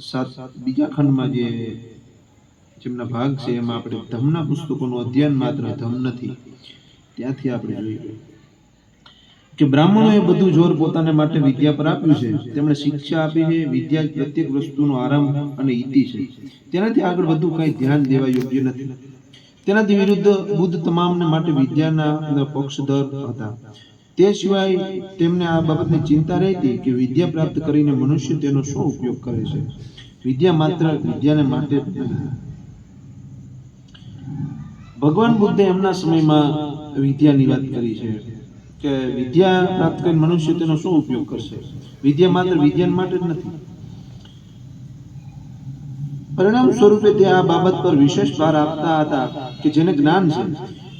સાત બીજા ખંડમાં જે જેમના ભાગ છે, એમાં આપણે ધમના પુસ્તકોનું અધ્યયન માત્ર ધમ નથી. ત્યાંથી આપણે જોઈએ. કે બ્રાહ્મણોએ બધું જોર પોતાને માટે વિદ્યા પર આપ્યું છે. તેમણે શિક્ષા આપી છે, વિદ્યા પ્રત્યેક વસ્તુનો આરંભ અને ઇતિ છે. તેનાથી આગળ વધુ કંઈ ધ્યાન દેવા યોગ્ય નથી. તેનાથી વિરુદ્ધ બુદ્ધ તમામને માટે વિદ્યાના પક્ષધર હતા. તે સિવાય તેમને આ બાબતની ચિંતા રહેતી કે વિદ્યા પ્રાપ્ત કરીને મનુષ્ય તેનો શું ઉપયોગ કરે છે? વિદ્યા માત્ર વિદ્યાને માટે. ભગવાન બુદ્ધે એમના સમયમાં વિદ્યાની વાત કરી છે કે વિદ્યા પ્રાપ્ત કરીને મનુષ્ય તેનો શું ઉપયોગ કરશે? વિદ્યા માત્ર વિજ્ઞાન માટે જ નથી. પરિણામ સ્વરૂપે તે આ બાબત પર વિશેષ ભાર આપતા હતા કે જેને જ્ઞાન છે.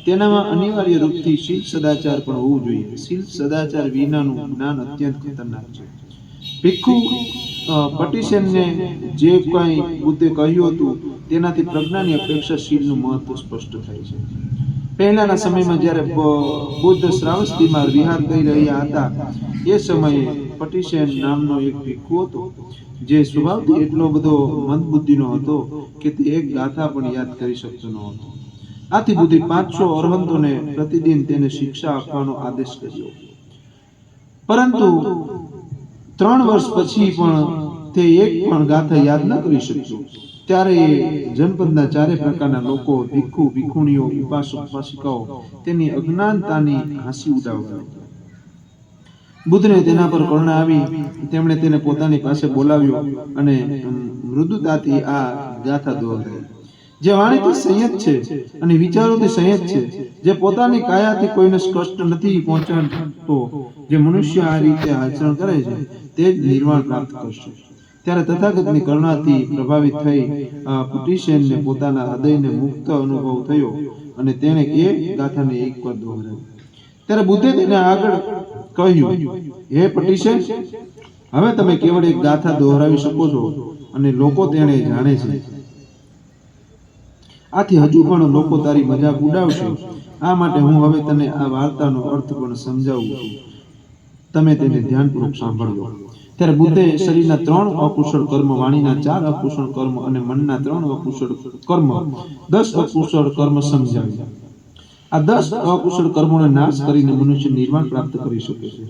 તેનામાં અનિવાર્ય રૂપથી શીલ સદાચાર પણ હોવું જોઈએ. શીલ સદાચાર વિનાનું જ્ઞાન અત્યંત ખતરનાક છે. ભિક્ષુ પટિશનને જે કંઈ બુદ્ધે કહ્યું હતું, તેનાથી પ્રજ્ઞાની અપેક્ષા શીલનું મહત્વ સ્પષ્ટ થાય છે. પહેલાના સમયમાં જ્યારે બુદ્ધ શ્રાવસ્તીમાં વિહાર કરી રહ્યા હતા, એ સમયે પટિશેન નામનો એક ભિક્ષુ હતો, જે સ્વભાવથી એટલો બધો મંદબુદ્ધિનો હતો કે તે એક ગાથા પણ યાદ કરી શકતો ન હતો. આથી બુદ્ધિ પાંચસો અરહંતોને પ્રતિદિન તેને શિક્ષા આપવાનો આદેશ કર્યો. પરંતુ ત્રણ વર્ષ પછી પણ તે એક પણ ગાથા યાદ ન કરી શક્યો. ત્યારે જનપદના ચારે પ્રકારના લોકો, ભીખુ, ભીખુણીઓ, ઉપાસક ઉપાસિકાઓ તેની અજ્ઞાનતાની હાંસી ઉડાવતા. બુદ્ધને તેના પર કરુણા આવી, તેમણે તેને પોતાની પાસે બોલાવ્યો અને મૃદુતાથી આ ગાથા દોહરાઈ જે વાણીથી સંયત છે અને વિચારોથી સંયત છે, જે પોતાની કાયાથી કોઈને સ્પષ્ટ નથી પહોંચાડતો જે મનુષ્ય આ રીતે આચરણ કરે છે, તે જ નિર્વાણ પ્રાપ્ત કરશે. ત્યારે તથાગતની કરુણાથી પ્રભાવિત થઈ પુટિશેનને પોતાના હૃદયને મુક્ત અનુભવ થયો અને તેણે એ ગાથાને એકવાર દોહરાવી ત્યારે બુદ્ધે તેને આગળ કહ્યું, હે પટિશેન હવે તમે કેવળ એક ગાથા દોહરાવી શકો છો અને લોકો તેને જાણે છે. આથી હજુ પણ લોકો તારી મજાક ઉડાવશે. આ માટે હું હવે તને આ વાર્તાનો અર્થ પણ સમજાવું છું. તમે તેને ધ્યાનપૂર્વક સાંભળજો. ત્યારે બુદ્ધે શરીરના ત્રણ અકુશળ કર્મ, વાણીના ચાર અકુશળ કર્મ અને મનના ત્રણ અકુશળ કર્મ, દસ અકુશળ કર્મ સમજાવ્યા. આ દસ અકુશળ કર્મોનો નાશ કરીને મનુષ્ય નિર્વાણ પ્રાપ્ત કરી શકે છે.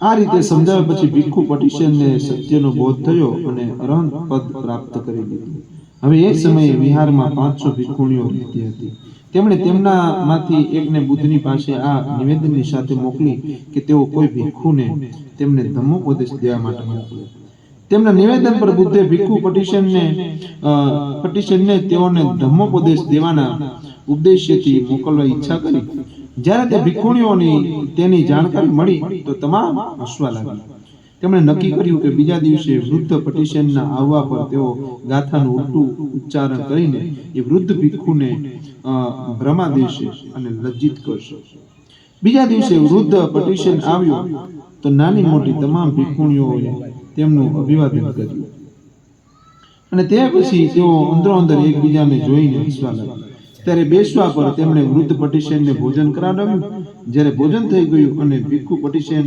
આ રીતે સમજાવ્યા પછી ભિક્ષુ પટિશનને સત્યનો બોધ થયો અને અરહંત પદ પ્રાપ્ત કરી લીધું. હવે એ સમયે વિહારમાં પાંચસો ભિક્ષુણીઓ રહેતી હતી. તેમણે તેમનામાંથી એકને બુદ્ધની પાસે આ નિવેદનની સાથે મોકલી કે તેઓ કોઈ ભિક્ષુને તેમને ધમ્મોપદેશ દેવા માટે મોકલે. તેમના નિવેદન પર બુદ્ધે ભિક્ષુ પટિશનને પટિશનને તેઓને ધમ્મોપદેશ દેવાના ઉદ્દેશ્યથી મોકલવા ઈચ્છા કરી. જ્યારે તે ભિક્ષુણીઓની તેની જાણકારી મળી તો તમામ હસવા લાગી તેમણે નક્કી કર્યું કે બીજા દિવસે વૃદ્ધ પટિશનના આવવા પર તેઓ ગાથાનું ઉલટું ઉચ્ચારણ કરીને એ વૃદ્ધ ભિક્ષુને ભ્રમા દેશે અને લજ્જિત કરશે. બીજા દિવસે વૃદ્ધ પટિશન આવ્યો તો નાની મોટી તમામ ભિક્ષુણીઓએ તેમનું અભિવાદન કર્યું. અને તે પછી તેઓ અંદરો અંદર એકબીજાને જોઈને હસવા લાગ્યા. ત્યારે બેસવા પર તેમણે વૃદ્ધ પટિશનને ભોજન કરાવડાવ્યું જ્યારે ભોજન થઈ ગયું અને ભિક્ષુ પટિશન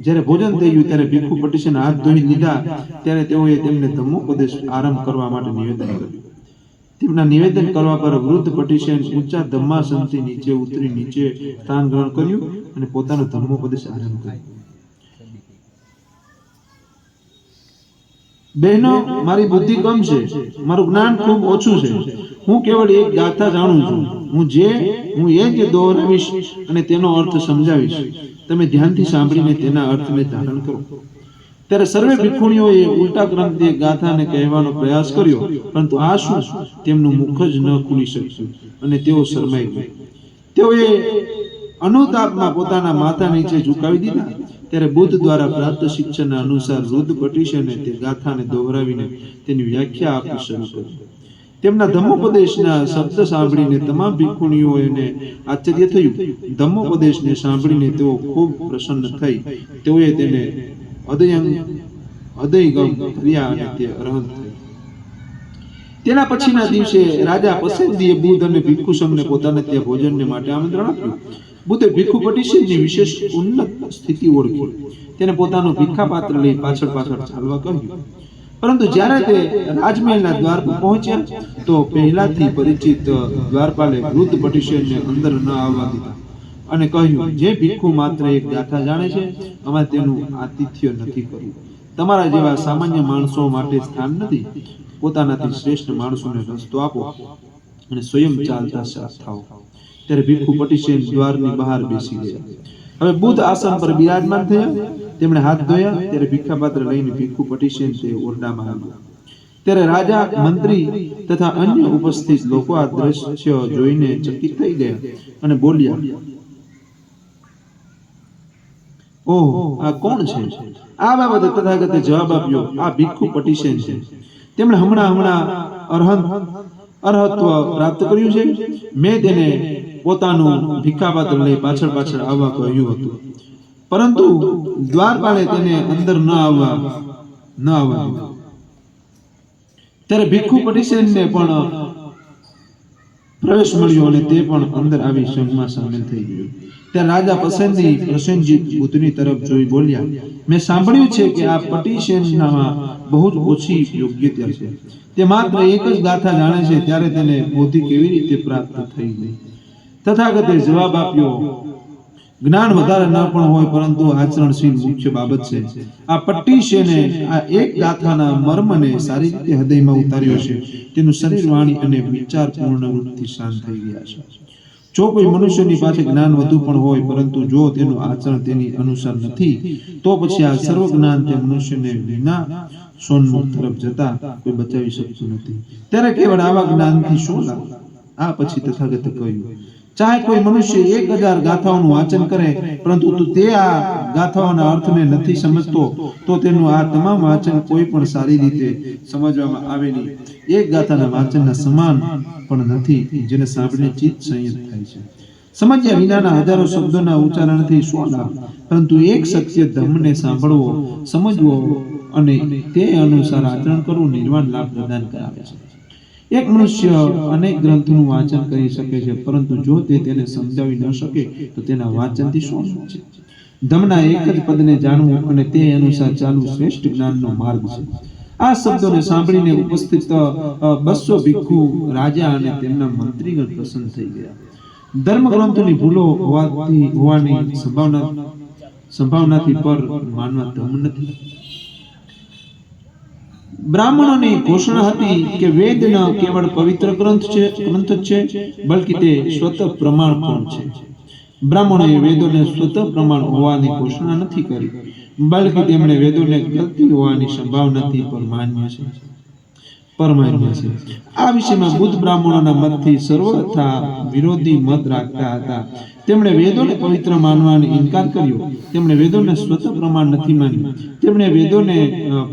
જ્યારે ભોજન થઈ ગયું ત્યારે ભીખુ પટિશન હાથ ધોઈ લીધા ત્યારે તેઓએ તેમને ધમ્મોપદેશ આરંભ કરવા માટે નિવેદન કર્યું. તેમના નિવેદન કરવા પર વૃદ્ધ પટિશન ઊંચા ધમ્માસનથી નીચે ઉતરી નીચે સ્થાન ગ્રહણ કર્યું અને પોતાનો ધર્મોપદેશ આરંભ કર્યો. બહેનો, મારી બુદ્ધિ કમ છે. મારું જ્ઞાન ખૂબ ઓછું છે. હું કેવળ એક ગાથા જાણું છું. હું જે, હું એ જ દોહરાવીશ અને તેનો અર્થ સમજાવીશ. તમે ધ્યાનથી સાંભળીને તેના અર્થને ધારણ કરો. ત્યારે સર્વે ભિક્ષુણીઓએ ઉલટા ક્રમથી ગાથાને કહેવાનો પ્રયાસ કર્યો, પરંતુ આ શું? તેમનું મુખ જ ન ખુલી શક્યું અને તેઓ શરમાઈ ગયા. તેઓએ અનુતાપમાં પોતાના માથા નીચે ઝુકાવી દીધા. ત્યારે બુદ્ધ દ્વારા પ્રાપ્ત શિક્ષણના અનુસાર રુદ્ધ પટીશને તે ગાથાને દોહરાવીને તેની વ્યાખ્યા આપી શરૂ કરી. તેમના ધમ્મોપદેશના શબ્દ સાંભળીને તમામ ભિક્ષુણીઓને આશ્ચર્ય થયું. ધમ્મોપદેશને સાંભળીને તેઓ ખૂબ પ્રસન્ન થઈ. તેઓએ તેને હૃદયંગ હૃદયગમ કર્યા અને તે અરહંત થઈ. તેના પછીના દિવસે રાજા પસંદીએ બુદ્ધ અને ભીખુ સંઘને પોતાને ત્યાં ભોજનને માટે આમંત્રણ આપ્યું. બુદ્ધે ભીખુ પટીસિંહની વિશેષ ઉન્નત સ્થિતિ ઓળખી. તેને પોતાનું ભીખા પાત્ર લઈ પાછળ પાછળ ચાલવા કહ્યું. પરંતુ જ્યારે તે રાજમહેલના દ્વાર પર પહોંચ્યા તો પહેલાથી પરિચિત દ્વારપાલે વૃદ્ધ પટિશનને અંદર ન આવવા દીધા અને કહ્યું જે ભીખુ માત્ર એક ગાથા જાણે છે અમે તેનું આતિથ્ય નથી કર્યું. તમારા જેવા સામાન્ય માણસો માટે સ્થાન નથી. પોતાનાથી શ્રેષ્ઠ માણસોને રસ્તો આપો અને સ્વયં ચાલતા સાથ થાઓ. ત્યારે ભીખુ પટીસેન દ્વારની બહાર બેસી ગયા. હવે બુદ્ધ આસન પર બિરાજમાન થયા. તેમણે હાથ ધોયા, ત્યારે ભિક્ષાપાત્ર લઈને ભીખુ પટીસેન તે ઓરડામાં આવ્યા ત્યારે રાજા, મંત્રી તથા અન્ય ઉપસ્થિત લોકો આ દ્રશ્ય જોઈને ચકિત થઈ ગયા અને બોલ્યા, ઓહ, આ કોણ છે? આ બાબતે તથાગતે જવાબ આપ્યો આ ભીખુ પટીસેન છે. તેમણે હમણાં હમણાં અરહંત, અરહત્વ પ્રાપ્ત કર્યું છે. મેં તેને પોતાનું ભિખાપાત્ર લઈ પાછળ પાછળ આવવા કહ્યું હતું. પરંતુ દ્વારપાલે તેને અંદર ન આવવા ન આવવા ત્યારે ભિક્ષુ પટિશેનને પણ પ્રવેશ મળ્યો અને તે પણ અંદર આવી સંઘમાં સામેલ થઈ ગયો. ત્યાં રાજા પસંદી પ્રસેનજીત બુદ્ધની તરફ જોઈ બોલ્યા, મેં સાંભળ્યું છે કે આ પટીશેનામાં બહુ જ ઓછી યોગ્યતા છે. તે માત્ર એક જ ગાથા જાણે છે, ત્યારે તેને બોધિ કેવી રીતે પ્રાપ્ત થઈ ગઈ? તથાગતે જવાબ આપ્યો જ્ઞાન વધારે ના પણ હોય, પરંતુ આચરણશીલ મુખ્ય બાબત છે. આ પટ્ટીશેને આ એક ગાથાના મર્મને સારી રીતે હૃદયમાં ઉતાર્યો છે. તેનું શરીર, વાણી અને વિચાર પૂર્ણ રૂપથી શાંત થઈ ગયા છે. જો કોઈ મનુષ્યની પાસે જ્ઞાન વધુ પણ હોય, પરંતુ જો તેનું આચરણ તેની અનુસાર નથી, તો પછી આ સર્વ જ્ઞાન તે મનુષ્યને વિના સોનમુખ તરફ જતા કોઈ બચાવી શકતું નથી. ત્યારે કેવળ આવા જ્ઞાનથી શું લાભ? આ પછી તથાગત કહ્યું. ચાહે કોઈ મનુષ્ય એક હજાર ગાથાઓનું વાંચન કરે, પરંતુ તે આ ગાથાઓના અર્થને નથી સમજતો, તો તેનું આ તમામ વાંચન કોઈ પણ સારી રીતે સમજવામાં આવે નહીં. એક ગાથાના વાંચનના સમાન પણ નથી, જેને સાંભળીને ચિત્ત સંયત થાય છે. સમજ્યા વિનાના હજારો શબ્દોના ઉચ્ચારણથી શું પરંતુ એક સત્ય ધર્મને સાંભળવો, સમજવો અને તે અનુસાર આચરણ કરવું નિર્વાણ લાભ પ્રદાન કરાવે છે. એક મનુષ્ય અનેક ગ્રંથોનું વાંચન કરી શકે છે, પરંતુ જો તે તેને સમજાવી ન શકે, તો તેના વાંચનથી શું છે? ધમના એક જ પદને જાણવું અને તે અનુસાર ચાલવું શ્રેષ્ઠ જ્ઞાનનો માર્ગ છે. આ શબ્દોને સાંભળીને ઉપસ્થિત બસો ભિક્ષુ રાજા અને તેમના મંત્રીગણ પ્રસન્ન થઈ ગયા. ધર્મ ગ્રંથોની ભૂલો હોવાથી, હોવાની સંભાવના, સંભાવનાથી પર માનવા ધમ નથી. બ્રાહ્મણોની ઘોષણા હતી કે વેદ ન કેવળ પવિત્ર ગ્રંથ છે ગ્રંથ છે, બલકી તે સ્વતઃ પ્રમાણ પણ છે. બ્રાહ્મણોએ વેદોને સ્વતઃ પ્રમાણ હોવાની ઘોષણા નથી કરી, બલકી તેમણે વેદોને ગલતી હોવાની સંભાવનાથી પણ માન્ય છે. પરમાન્ય છે. આ વિષયમાં બુદ્ધ બ્રાહ્મણોના મતથી સર્વથા વિરોધી મત રાખતા હતા. તેમણે વેદોને પવિત્ર માનવાનો ઇનકાર કર્યો. તેમણે વેદોને સ્વતઃ પ્રમાણ નથી માન્યું. તેમણે વેદોને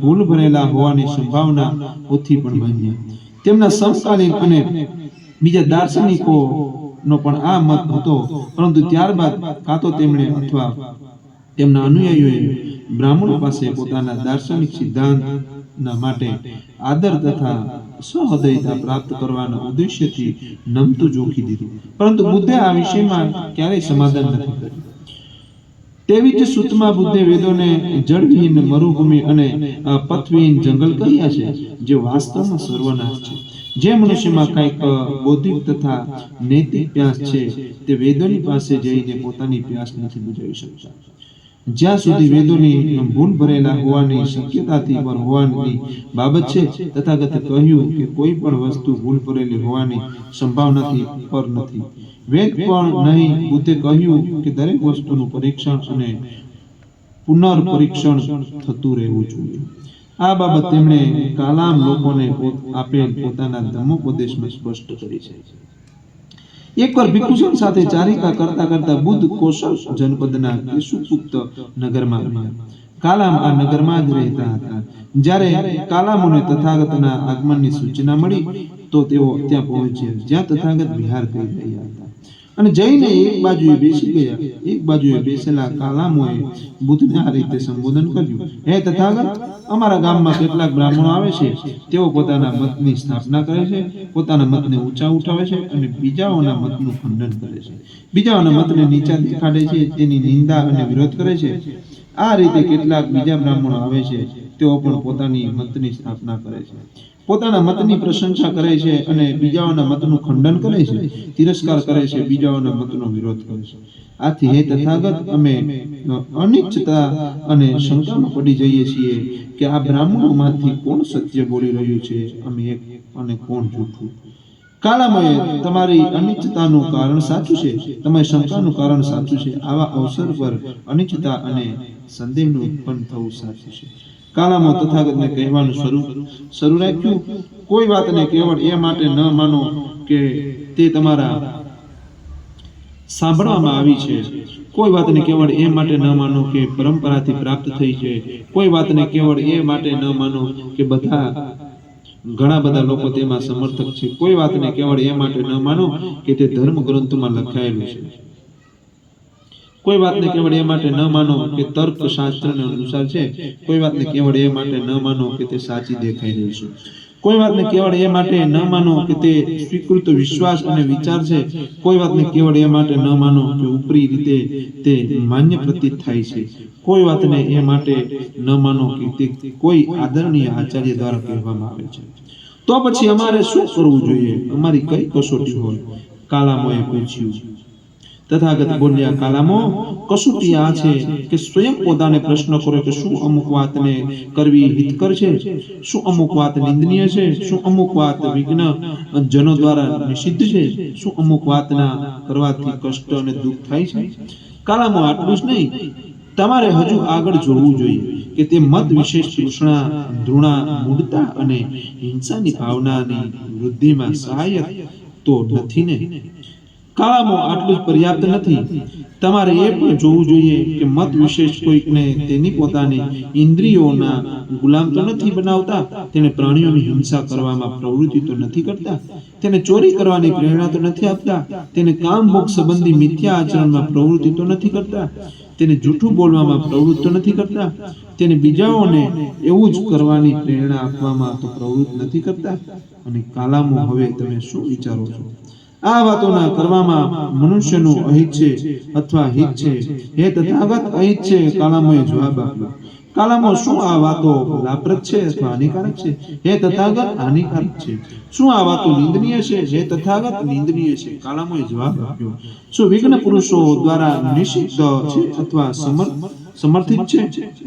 ભૂલ ભરેલા હોવાની સંભાવના ઓછી પણ માન્યા તેમના સમકાલીન અને બીજા દાર્શનિકો નો પણ આ મત હતો. પરંતુ ત્યારબાદ કાં તો તેમણે અથવા તેમના અનુયાયીઓએ બ્રાહ્મણો પાસે પોતાના દાર્શનિક સિદ્ધાંતના માટે આદર તથા સહૃદયતા પ્રાપ્ત કરવાના ઉદ્દેશ્યથી નમતું જોખી દીધું. પરંતુ બુદ્ધે આ વિષયમાં ક્યારેય સમાધાન નથી કર્યું. તેવી જ સૂતમાં બુદ્ધે વેદોને જળવિહીન મરુભૂમિ અને પથવિહીન જંગલ કહ્યા છે, જે વાસ્તવમાં સર્વનાશ છે. જે મનુષ્યમાં કંઈક બૌદ્ધિક તથા નૈતિક પ્યાસ છે, તે વેદોની પાસે જઈને પોતાની પ્યાસ નથી બુજાવી શકતા. જ્યાં સુધી વેદોની ભૂલ ભરેલા હોવાની શક્યતાથી પર હોવાની બાબત છે, તથાગતે કહ્યું કે કોઈ પણ વસ્તુ ભૂલ ભરેલી હોવાની સંભાવનાથી પર નથી. વેદ પણ નહીં, બુદ્ધે કહ્યું કે દરેક વસ્તુનું પરીક્ષણ અને પુનર્પરીક્ષણ થતું રહેવું જોઈએ. આ બાબત તેમણે કાલામ લોકોને આપેલ પોતાના ધર્મોપદેશમાં સ્પષ્ટ કરી છે. એકવાર ભિક્ષુસન સાથે ચારિકા કરતા કરતા બુદ્ધ કોશલ જનપદના કેશુપુત્ત નગરમાં કાલામ આ નગરમાં જ રહેતા હતા. જ્યારે કાલામોને તથાગતના આગમનની સૂચના મળી, તો તેઓ ત્યાં પહોંચ્યા, જ્યાં તથાગત વિહાર કરી રહ્યા હતા. અને જઈને એક બાજુએ બેસી ગયા એક બાજુએ બેસેલા કાલામોએ બુદ્ધને આ રીતે સંબોધન કર્યું. હે તથાગત, અમારા ગામમાં કેટલાક બ્રાહ્મણો આવે છે. તેઓ પોતાના મતની સ્થાપના કરે છે, પોતાના મતને ઊંચા ઉઠાવે છે અને બીજાઓના મતનું ખંડન કરે છે. બીજાઓના મતને નીચા દેખાડે છે, તેની નિંદા અને વિરોધ કરે છે. આ રીતે કેટલાક બીજા બ્રાહ્મણો આવે છે. તેઓ પણ પોતાની મતની સ્થાપના કરે છે. પોતાના મતની પ્રશંસા કરે છે અને બીજાઓના મતનું ખંડન કરે છે, તિરસ્કાર કરે છે, બીજાઓના મતનો વિરોધ કરે છે. આથી હે તથાગત, અમે અનિચ્છતા અને શંકામાં પડી જઈએ છીએ કે આ બ્રાહ્મણોમાંથી કોણ સત્ય બોલી રહ્યું છે, અમે એક અને કોણ જૂઠું? કાળામય, તમારી અનિચ્છતાનું કારણ સાચું છે, તમારી શંકાનું કારણ સાચું છે, આવા અવસર પર અનિચ્છતા અને સંદેહનું ઉત્પન્ન થવું સાચું છે. કાળામાં તથાગતને કહેવાનું શરૂ શરૂ રાખ્યું. કોઈ વાતને કેવળ એ માટે ન માનો કે તે તમારા સાંભળવામાં આવી છે. કોઈ વાતને કેવળ એ માટે ન માનો કે પરંપરાથી પ્રાપ્ત થઈ છે. કોઈ વાતને કેવળ એ માટે ન માનો કે બધા, ઘણા બધા લોકો તેમાં સમર્થક છે. કોઈ વાતને કેવળ એ માટે ન માનો કે તે ધર્મ ગ્રંથોમાં લખાયેલું છે. કોઈ વાતને કેવળ એ માટે ન માનો કે તર્ક શાસ્ત્રને અનુસાર છે. કોઈ વાતને કેવળ એ માટે ન માનો કે તે સાચી દેખાઈ રહી છે. કોઈ વાતને કેવળ એ માટે ન માનો કે તે સ્વીકૃત વિશ્વાસ અને વિચાર છે. કોઈ વાતને કેવળ એ માટે ન માનો કે ઉપરી રીતે તે માન્ય પ્રતીત થાય છે. કોઈ વાતને એ માટે ન માનો કે તે કોઈ આદરણીય આચાર્ય દ્વારા કહેવામાં આવે છે. તો પછી અમારે શું કરવું જોઈએ? અમારી કઈ કસોટી હોય? કાલામોએ પૂછ્યું. તથાગત બોલ્યા કાલામો કસોટી આ છે કે સ્વયં પોતાને પ્રશ્ન કરો કે શું અમુક વાતને કરવી હિતકર છે? શું અમુક વાત નિંદનીય છે? શું અમુક વાત વિઘ્ન જનો દ્વારા નિષિદ્ધ છે? શું અમુક વાતના કરવાથી કષ્ટ અને દુઃખ થાય છે? કાલામો આટલું જ નહીં. તમારે હજુ આગળ જોવું જોઈએ કે તે મત વિશેષ તૃષ્ણા ધૃણા મૂળતા અને હિંસાની ભાવનાની વૃદ્ધિમાં સહાયક તો નથી ને? કાળામો આટલું પર્યાપ્ત નથી. તમારે એ પણ જોવું જોઈએ કે મત વિશેષ કોઈકને તેની પોતાની ઇન્દ્રિયોના ગુલામ તો નથી બનાવતા, તેને પ્રાણીઓની હિંસા કરવામાં પ્રવૃત્તિ તો નથી કરતા, તેને ચોરી કરવાની પ્રેરણા તો નથી આપતા, તેને કામ ભોગ સંબંધી મિથ્યા આચરણમાં પ્રવૃત્તિ તો નથી કરતા, તેને જૂઠું બોલવામાં પ્રવૃત્ત નથી કરતા, તેને બીજાઓને એવું જ કરવાની પ્રેરણા આપવામાં તો પ્રવૃત્ત નથી કરતા. અને કાલામો હવે તમે શું વિચારો છો? આ વાતોના કરવામાં મનુષ્યનું અહિત છે અથવા હિત છે? હે તથાગત, અહિત છે? કાલામોએ જવાબ આપ્યો. કાલામો, શું આ વાતો લાભપ્રદ છે અથવા હાનિકારક છે? હે તથાગત, હાનિકારક છે. શું આ વાતો નિંદનીય છે? હે તથાગત, નિંદનીય છે. કાલામોએ જવાબ આપ્યો. શું વિઘ્ન પુરુષો દ્વારા નિષિદ્ધ છે અથવા સમર્થ સમર્થિત છે?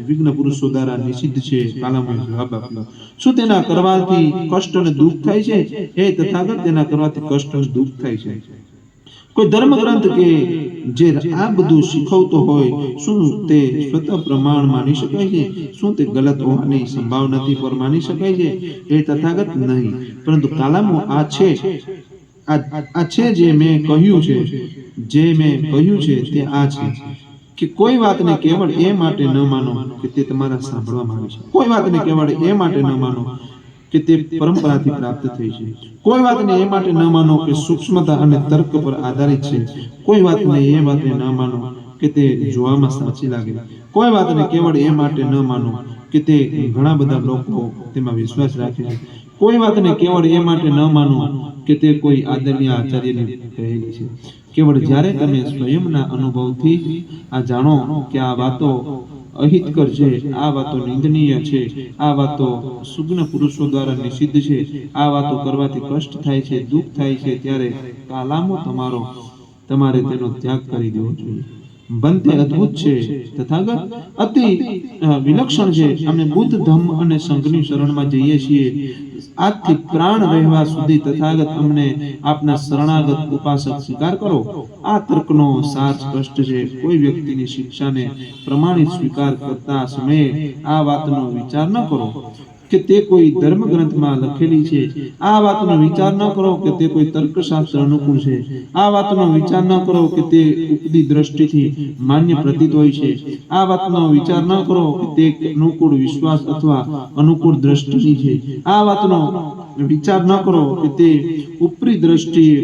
વિઘ્ન પુરુષો દ્વારા નિષિદ્ધ છે કાલામોએ જવાબ આપ્યો. શું તેના કરવાથી કષ્ટ અને દુઃખ થાય છે? હે તથાગત તેના કરવાથી કષ્ટ અને દુઃખ થાય છે. કોઈ ધર્મ ગ્રંથ કે જે આ બધું શીખવતો હોય શું તે સ્વતઃ પ્રમાણ માની શકાય છે? શું તે ગલત હોવાની સંભાવનાથી પર માની શકાય છે? એ તથાગત નહીં. પરંતુ કાલામો આ છે. આ છે જે મેં કહ્યું છે. જે મેં કહ્યું છે તે આ છે. કે કોઈ વાતને કેવળ એ માટે ન માનો કે તે તમારા સાંભળવામાં આવે છે. કોઈ વાતને કેવળ એ માટે ન માનો કે તે પરંપરાથી પ્રાપ્ત થઈ છે. કોઈ વાતને એ માટે ન માનો કે સૂક્ષ્મતા અને તર્ક પર આધારિત છે. કોઈ વાતને એ વાતને ન માનો કે તે જોવામાં સાચી લાગે. કોઈ વાતને કેવળ એ માટે ન માનો કે તે ઘણા બધા લોકો તેમાં વિશ્વાસ રાખે છે. કોઈ વાતને કેવળ એ માટે ન માનો કે તે કોઈ આદરણીય આચાર્યની કહેલી છે. કેવળ જ્યારે તમે સ્વયંના અનુભવથી આ જાણો કે આ વાતો અહિતકર છે, આ વાતો નિંદનીય છે, આ વાતો સુગ્ન પુરુષો દ્વારા નિષિદ્ધ છે, આ વાતો કરવાથી કષ્ટ થાય છે, દુઃખ થાય છે, ત્યારે કાલામો તમારો, તમારે તેનો ત્યાગ કરી દેવો જોઈએ. બંતે અદ્ભુત છે, તથાગત અતિ વિલક્ષણ છે. અમે બુદ્ધ ધમ્મ અને સંઘની શરણમાં જઈએ છીએ. આજથી પ્રાણ રહેવા સુધી તથાગત અમને આપના શરણાગત ઉપાસક સ્વીકાર કરો. આ તર્કનો સાર સ્પષ્ટ છે. કોઈ વ્યક્તિની શિક્ષાને પ્રમાણિત સ્વીકાર કરતા સમયે આ વાતનો વિચાર ન કરો. કે તે કોઈ ધર્મ ગ્રંથમાં લખેલી છે. આ વાતનો વિચાર ન કરો કે તે કોઈ તર્કશાસ્ત્ર અનુકૂળ છે. આ વાતનો વિચાર ન કરો કે તે ઉપદી દ્રષ્ટિથી માન્ય પ્રતીત હોય છે. આ વાતનો વિચાર ન કરો કે તે અનુકૂળ વિશ્વાસ અથવા અનુકૂળ દ્રષ્ટિની છે. આ વાતનો વિચાર ન કરો કે તે ઉપરી દ્રષ્ટિએ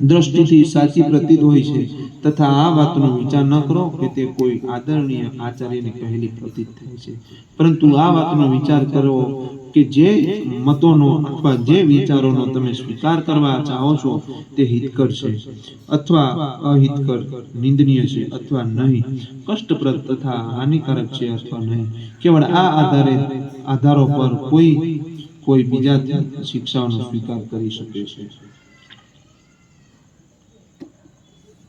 દ્રષ્ટિથી સાચી પ્રતીત હોય છે તથા આ વાતનો વિચાર ન કરો કે તે કોઈ આદરણીય આચાર્યને કહેલી પ્રતીત થાય છે. પરંતુ આ વાતનો વિચાર કરો કે જે મતોનો અથવા જે વિચારોનો તમે સ્વીકાર કરવા ચાહો છો તે હિતકર છે અથવા અહિતકર, નિંદનીય છે અથવા નહીં, કષ્ટપ્રદ તથા હાનિકારક છે અથવા નહીં. કેવળ આ આધારે આધારો પર કોઈ કોઈ બીજાથી શિક્ષાઓનો સ્વીકાર કરી શકે છે.